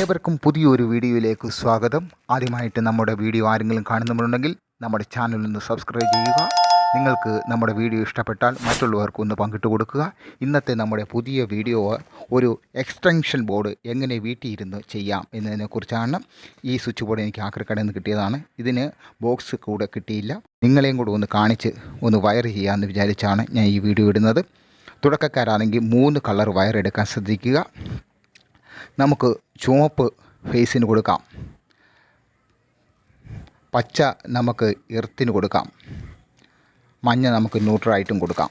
ഏവർക്കും പുതിയൊരു വീഡിയോയിലേക്ക് സ്വാഗതം. ആദ്യമായിട്ട് നമ്മുടെ വീഡിയോ ആരെങ്കിലും കാണുന്നുണ്ടെങ്കിൽ നമ്മുടെ ചാനൽ ഒന്ന് സബ്സ്ക്രൈബ് ചെയ്യുക. നിങ്ങൾക്ക് നമ്മുടെ വീഡിയോ ഇഷ്ടപ്പെട്ടാൽ മറ്റുള്ളവർക്ക് ഒന്ന് പങ്കിട്ട് കൊടുക്കുക. ഇന്നത്തെ നമ്മുടെ പുതിയ വീഡിയോ ഒരു എക്സ്റ്റൻഷൻ ബോർഡ് എങ്ങനെ വീട്ടിൽ ഇരുന്ന് ചെയ്യാം എന്നതിനെക്കുറിച്ചാണ് ഈ സ്വിച്ച് ബോർഡ് എനിക്ക് ആക്രിക്കടയിൽ നിന്ന് കിട്ടിയതാണ്. ഇതിന് ബോക്സ് കൂടെ കിട്ടിയില്ല. നിങ്ങളെയും കൂടെ ഒന്ന് കാണിച്ച് ഒന്ന് വയർ ചെയ്യാമെന്ന് വിചാരിച്ചാണ് ഞാൻ ഈ വീഡിയോ ഇടുന്നത്. തുടക്കക്കാരാണെങ്കിൽ മൂന്ന് കളർ വയർ എടുക്കാൻ ശ്രദ്ധിക്കുക. നമുക്ക് ചുവപ്പ് ഫേസിന് കൊടുക്കാം. പച്ച നമുക്ക് എർത്തിന് കൊടുക്കാം. മഞ്ഞ നമുക്ക് ന്യൂട്രലായിട്ടും കൊടുക്കാം.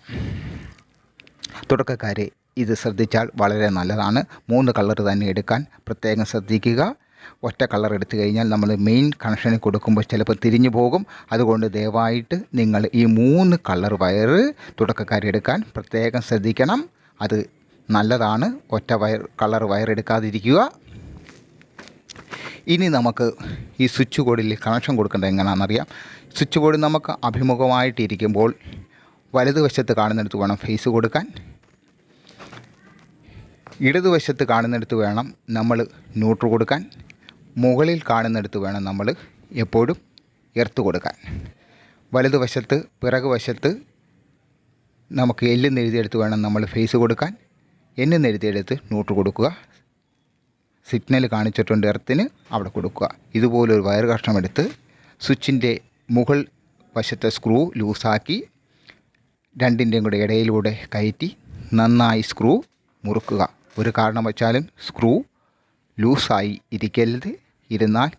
തുടക്കക്കാരെ ഇത് ശ്രദ്ധിച്ചാൽ വളരെ നല്ലതാണ്. മൂന്ന് കളർ തന്നെ എടുക്കാൻ പ്രത്യേകം ശ്രദ്ധിക്കുക. ഒറ്റ കളർ എടുത്തു കഴിഞ്ഞാൽ നമ്മൾ മെയിൻ കണക്ഷന് കൊടുക്കുമ്പോൾ ചിലപ്പോൾ തിരിഞ്ഞു പോകും. അതുകൊണ്ട് ദയവായിട്ട് നിങ്ങൾ ഈ മൂന്ന് കളർ വയറ് തുടക്കക്കാരെടുക്കാൻ പ്രത്യേകം ശ്രദ്ധിക്കണം. അത് നല്ലതാണ്. ഒറ്റ വയർ കളർ വയറെടുക്കാതിരിക്കുക. ഇനി നമുക്ക് ഈ സ്വിച്ച് ബോർഡിൽ കണക്ഷൻ കൊടുക്കേണ്ടത് എങ്ങനെയാണെന്നറിയാം സ്വിച്ച് ബോർഡ് നമുക്ക് അഭിമുഖമായിട്ടിരിക്കുമ്പോൾ വലതുവശത്ത് കാണുന്നിടത്ത് വേണം ഫേസ് കൊടുക്കാൻ. ഇടതുവശത്ത് കാണുന്നിടത്ത് വേണം നമ്മൾ ന്യൂട്രൽ കൊടുക്കാൻ. മുകളിൽ കാണുന്നിടത്ത് വേണം നമ്മൾ എപ്പോഴും എർത്ത് കൊടുക്കാൻ. വലതുവശത്ത് പിറകുവശത്ത് നമുക്ക് എല്ലെന്ന് എഴുതിയെടുത്ത് വേണം നമ്മൾ ഫേസ് കൊടുക്കാൻ. എന്നെന്ന് എഴുതിയെടുത്ത് നോട്ട് കൊടുക്കുക. സിഗ്നൽ കാണിച്ചിട്ടുണ്ട് എർത്തിന് അവിടെ കൊടുക്കുക. ഇതുപോലൊരു വയർ കഷ്ണം എടുത്ത് സ്വിച്ചിന്റെ മുകൾ വശത്തെ സ്ക്രൂ ലൂസാക്കി രണ്ടിന്റെയും കൂടെ ഇടയിലൂടെ കയറ്റി നന്നായി സ്ക്രൂ മുറുക്കുക. ഒരു കാരണം വച്ചാലും സ്ക്രൂ ലൂസായി ഇരിക്കരുത്. ഇരുന്നാൽ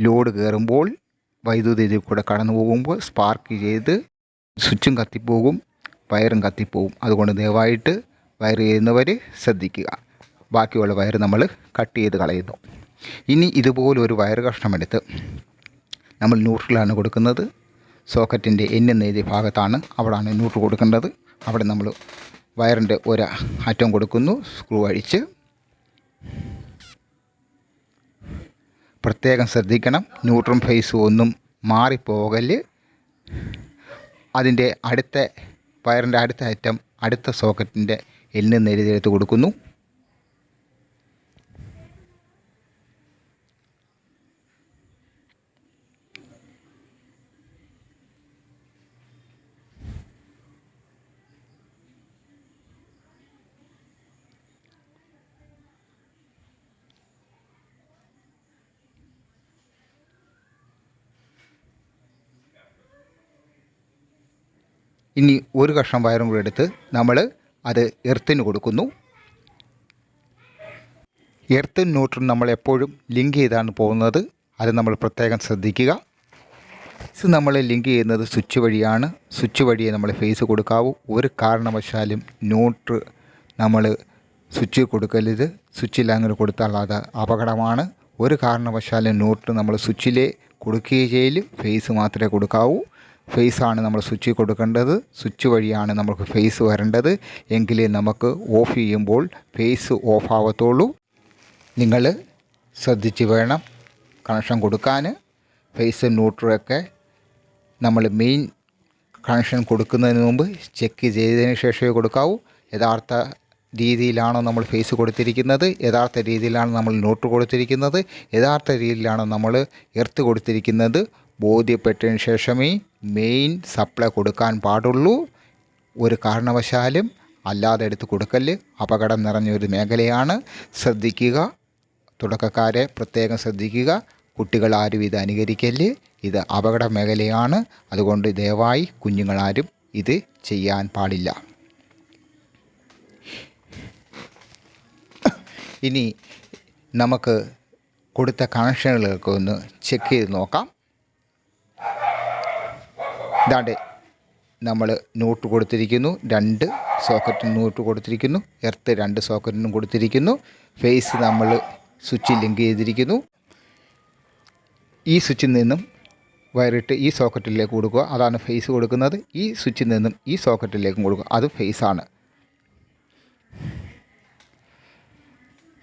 ലോഡ് കയറുമ്പോൾ വൈദ്യുതി ഇതിൽ കൂടെ കടന്നു പോകുമ്പോൾ സ്പാർക്ക് ചെയ്ത് സ്വിച്ചും കത്തിപ്പോകും വയറും കത്തിപ്പോകും. അതുകൊണ്ട് ദയവായിട്ട് വയർ ചെയ്യുന്നവർ ശ്രദ്ധിക്കുക. ബാക്കിയുള്ള വയർ നമ്മൾ കട്ട് ചെയ്ത് കളയുന്നു. ഇനി ഇതുപോലൊരു വയർ കഷ്ണമെടുത്ത് നമ്മൾ ന്യൂട്രലാണ് കൊടുക്കുന്നത്. സോക്കറ്റിന്റെ എന്നെന്ന് എഴുതിയ ഭാഗത്താണ് അവിടെയാണ് ന്യൂട്രൽ കൊടുക്കേണ്ടത്. അവിടെ നമ്മൾ വയറിന്റെ ഒരു അറ്റം കൊടുക്കുന്നു. സ്ക്രൂ അഴിച്ച് പ്രത്യേകം ശ്രദ്ധിക്കണം. ന്യൂട്രൽ ഫേസ് ഒന്നും മാറിപ്പോകൽ. അതിന്റെ അടുത്ത വയറിന്റെ അടുത്ത അറ്റം അടുത്ത സോക്കറ്റിന്റെ എന്നെന്ന് എഴുതിയെടുത്ത് കൊടുക്കുന്നു. ഇനി ഒരു കഷ്ണം വയറും കൂടെ എടുത്ത് നമ്മൾ അത് എർത്തിന് കൊടുക്കുന്നു. എർത്തും ന്യൂട്രൻ നമ്മൾ എപ്പോഴും ലിങ്ക് ചെയ്താണ് പോകുന്നത്. അത് നമ്മൾ പ്രത്യേകം ശ്രദ്ധിക്കുക. ഇത് നമ്മൾ ലിങ്ക് ചെയ്യുന്നത് സ്വിച്ച് വഴിയാണ്. സ്വിച്ച് വഴിയെ നമ്മൾ ഫേസ് കൊടുക്കാവൂ. ഒരു കാരണവശാലും ന്യൂട്ര് നമ്മൾ സ്വിച്ച് കൊടുക്കരുത്. സ്വിച്ചിൽ അങ്ങനെ കൊടുത്താൽ അത് അപകടമാണ്. ഒരു കാരണവശാലും ന്യൂട്ര് നമ്മൾ സ്വിച്ചിലേ കൊടുക്കുകയും ചെയ്യലും. ഫേസ് മാത്രമേ കൊടുക്കാവൂ. ഫേസാണ് നമ്മൾ സ്വിച്ച് കൊടുക്കേണ്ടത്. സ്വിച്ച് വഴിയാണ് നമുക്ക് ഫേസ് വരേണ്ടത്. എങ്കിലേ നമുക്ക് ഓഫ് ചെയ്യുമ്പോൾ ഫേസ് ഓഫ് ആവത്തുള്ളൂ. നിങ്ങൾ ശ്രദ്ധിച്ച് വേണം കണക്ഷൻ കൊടുക്കാൻ. ഫേസ് ന്യൂട്രൊക്കെ നമ്മൾ മെയിൻ കണക്ഷൻ കൊടുക്കുന്നതിന് മുമ്പ് ചെക്ക് ചെയ്തതിന് ശേഷമേ കൊടുക്കാവൂ. യഥാർത്ഥ രീതിയിലാണോ നമ്മൾ ഫേസ് കൊടുത്തിരിക്കുന്നത്? യഥാർത്ഥ രീതിയിലാണ് നമ്മൾ നോട്ട് കൊടുത്തിരിക്കുന്നത്? യഥാർത്ഥ രീതിയിലാണോ നമ്മൾ എർത്ത് കൊടുത്തിരിക്കുന്നത്? ബോധ്യപ്പെട്ടതിന് ശേഷമേ മെയിൻ സപ്ലൈ കൊടുക്കാൻ പാടുള്ളൂ. ഒരു കാരണവശാലും അല്ലാതെ എടുത്ത് കൊടുക്കൽ അപകടം നിറഞ്ഞൊരു മേഖലയാണ്. ശ്രദ്ധിക്കുക. തുടക്കക്കാരെ പ്രത്യേകം ശ്രദ്ധിക്കുക. കുട്ടികൾ ആരും ഇത് അനുകരിക്കൽ. ഇത് അപകട മേഖലയാണ്. അതുകൊണ്ട് ദയവായി കുഞ്ഞുങ്ങളാരും ഇത് ചെയ്യാൻ പാടില്ല. ഇനി നമുക്ക് കൊടുത്ത കണക്ഷനുകൾക്ക് ഒന്ന് ചെക്ക് ചെയ്ത് നോക്കാം. ഇതാണ്ട് നമ്മൾ നോട്ട് കൊടുത്തിരിക്കുന്നു രണ്ട് സോക്കറ്റിന് നോട്ട് കൊടുത്തിരിക്കുന്നു എർത്ത് രണ്ട് സോക്കറ്റിനും കൊടുത്തിരിക്കുന്നു ഫേസ് നമ്മൾ സ്വിച്ച് ലിങ്ക് ചെയ്തിരിക്കുന്നു. ഈ സ്വിച്ചിൽ നിന്നും വയറിട്ട് ഈ സോക്കറ്റിലേക്ക് കൊടുക്കുക അതാണ് ഫേസ് കൊടുക്കുന്നത്. ഈ സ്വിച്ചിൽ നിന്നും ഈ സോക്കറ്റിലേക്കും കൊടുക്കുക അത് ഫേസാണ്.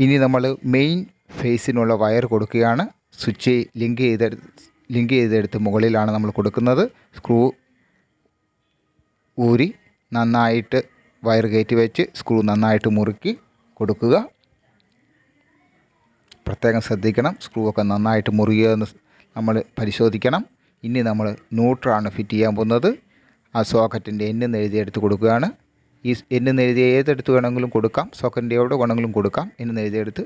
ഇനി നമ്മൾ മെയിൻ ഫേസിനുള്ള വയർ കൊടുക്കുകയാണ്. സ്വിച്ച് ലിങ്ക് ചെയ്തെടുത്ത് ലിങ്ക് ചെയ്തെടുത്ത് മുകളിലാണ് നമ്മൾ കൊടുക്കുന്നത്. സ്ക്രൂ ഊരി നന്നായിട്ട് വയർ കയറ്റി വെച്ച് സ്ക്രൂ നന്നായിട്ട് മുറുക്കി കൊടുക്കുക. പ്രത്യേകം ശ്രദ്ധിക്കണം. സ്ക്രൂ ഒക്കെ നന്നായിട്ട് മുറുകിയെന്ന് നമ്മൾ പരിശോധിക്കണം. ഇനി നമ്മൾ ന്യൂട്രാണ് ഫിറ്റ് ചെയ്യാൻ പോകുന്നത്. ആ സോക്കറ്റിന്റെ എന്നെന്ന് എഴുതിയെടുത്ത് കൊടുക്കുകയാണ്. ഈ എന്നെന്ന് എഴുതിയ ഏതെടുത്ത് വേണമെങ്കിലും കൊടുക്കാം. സോക്കറ്റിന്റെ എവിടെ വേണമെങ്കിലും കൊടുക്കാം. എന്നെന്ന് എഴുതിയെടുത്ത്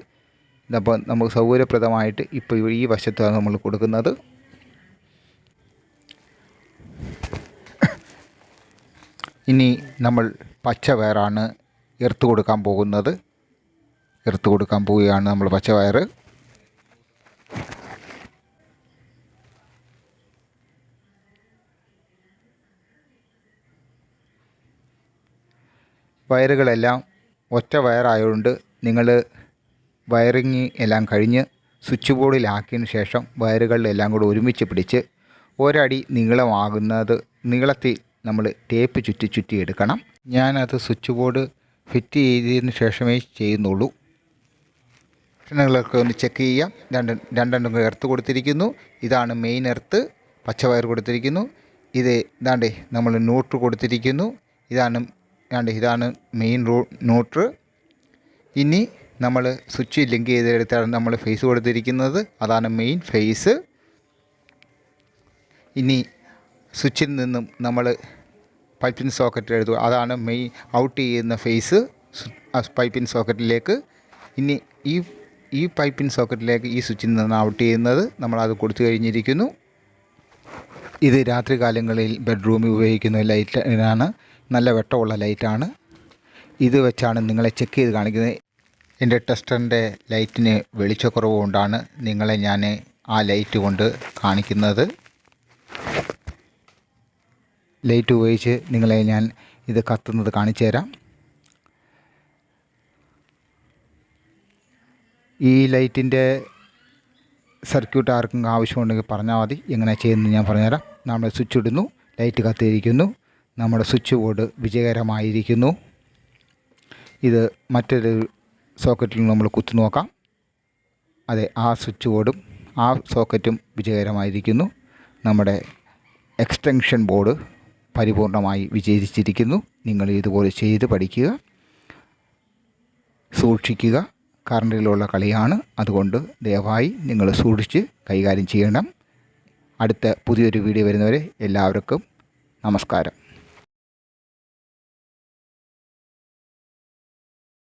ഇതപ്പോൾ നമുക്ക് സൗകര്യപ്രദമായിട്ട് ഇപ്പോൾ ഈ വശത്താണ് നമ്മൾ കൊടുക്കുന്നത്. ഇനി നമ്മൾ പച്ച വയറാണ് എർത്ത് കൊടുക്കാൻ പോകുന്നത്. എർത്ത് കൊടുക്കാൻ പോവുകയാണ് നമ്മൾ പച്ച വയറ് വയറുകളെല്ലാം ഒറ്റ വയറായതുകൊണ്ട് നിങ്ങൾ വയറിങ് എല്ലാം കഴിഞ്ഞ് സ്വിച്ച് ബോർഡിലാക്കിയതിന് ശേഷം വയറുകളിലെല്ലാം കൂടെ ഒരുമിച്ച് പിടിച്ച് ഒരടി നീളമാകുന്നത് നീളത്തിൽ നമ്മൾ ടേപ്പ് ചുറ്റി ചുറ്റി എടുക്കണം. ഞാനത് സ്വിച്ച് ബോർഡ് ഫിറ്റ് ചെയ്തതിന് ശേഷമേ ചെയ്യുന്നുള്ളൂ. കണക്ഷനുകളൊക്കെ ഒന്ന് ചെക്ക് ചെയ്യാം. രണ്ട് രണ്ടെണ്ണം എർത്ത് കൊടുത്തിരിക്കുന്നു. ഇതാണ് മെയിൻ എർത്ത് പച്ചവയർ കൊടുത്തിരിക്കുന്നു. ഇത് ഇതാണ്ട് നമ്മൾ ന്യൂട്ര് കൊടുത്തിരിക്കുന്നു. ഇതാണ് ഇതാണ്ട് ഇതാണ് മെയിൻ റൂ ന്യൂട്ര് ഇനി നമ്മൾ സ്വിച്ച് ലിങ്ക് ചെയ്തെടുത്താണ് നമ്മൾ ഫേസ് കൊടുത്തിരിക്കുന്നത്. അതാണ് മെയിൻ ഫേസ് ഇനി സ്വിച്ചിൽ നിന്നും നമ്മൾ പൈപ്പിൻ സോക്കറ്റ് എടുത്തു. അതാണ് മെയിൻ ഔട്ട് ചെയ്യുന്ന ഫേസ്. പൈപ്പിൻ സോക്കറ്റിലേക്ക് ഇനി ഈ ഈ പൈപ്പിൻ സോക്കറ്റിലേക്ക് ഈ സ്വിച്ചിൽ നിന്ന് ഔട്ട് ചെയ്യുന്നത്. നമ്മളത് കൊടുത്തു കഴിഞ്ഞിരിക്കുന്നു. ഇത് രാത്രി കാലങ്ങളിൽ ബെഡ്റൂമിൽ ഉപയോഗിക്കുന്ന ലൈറ്റാണ് നല്ല വെട്ടമുള്ള ലൈറ്റാണ്. ഇത് വെച്ചാണ് നിങ്ങളെ ചെക്ക് ചെയ്ത് കാണിക്കുന്നത്. എന്റെ ടെസ്റ്ററിന്റെ ലൈറ്റിന് വെളിച്ചക്കുറവ് കൊണ്ടാണ് നിങ്ങളെ ഞാൻ ആ ലൈറ്റ് കൊണ്ട് കാണിക്കുന്നത്. ലൈറ്റ് ഉപയോഗിച്ച് നിങ്ങളെ ഞാൻ ഇത് കത്തുന്നത് കാണിച്ചു തരാം. ഈ ലൈറ്റിന്റെ സർക്യൂട്ട് ആർക്കും ആവശ്യമുണ്ടെങ്കിൽ പറഞ്ഞാൽ മതി. എങ്ങനെ ചെയ്യുന്നത് ഞാൻ പറഞ്ഞുതരാം. നമ്മൾ സ്വിച്ച് ഇടുന്നു. ലൈറ്റ് കത്തിയിരിക്കുന്നു. നമ്മുടെ സ്വിച്ച് ബോർഡ് വിജയകരമായിരിക്കുന്നു. ഇത് മറ്റൊരു സോക്കറ്റിൽ നമ്മൾ കുത്തി നോക്കാം. അതെ ആ സ്വിച്ച് ബോർഡും ആ സോക്കറ്റും വിജയകരമായിരിക്കുന്നു. നമ്മുടെ എക്സ്റ്റൻഷൻ ബോർഡ് പരിപൂർണമായി വിജയിച്ചിരിക്കുന്നു. നിങ്ങൾ ഇതുപോലെ ചെയ്ത് പഠിക്കുക. സൂക്ഷിക്കുക. കറണ്ടിലുള്ള കളിയാണ്. അതുകൊണ്ട് ദയവായി നിങ്ങൾ സൂക്ഷിച്ച് കൈകാര്യം ചെയ്യണം. അടുത്ത പുതിയൊരു വീഡിയോ വരുന്നവരെ എല്ലാവർക്കും നമസ്കാരം.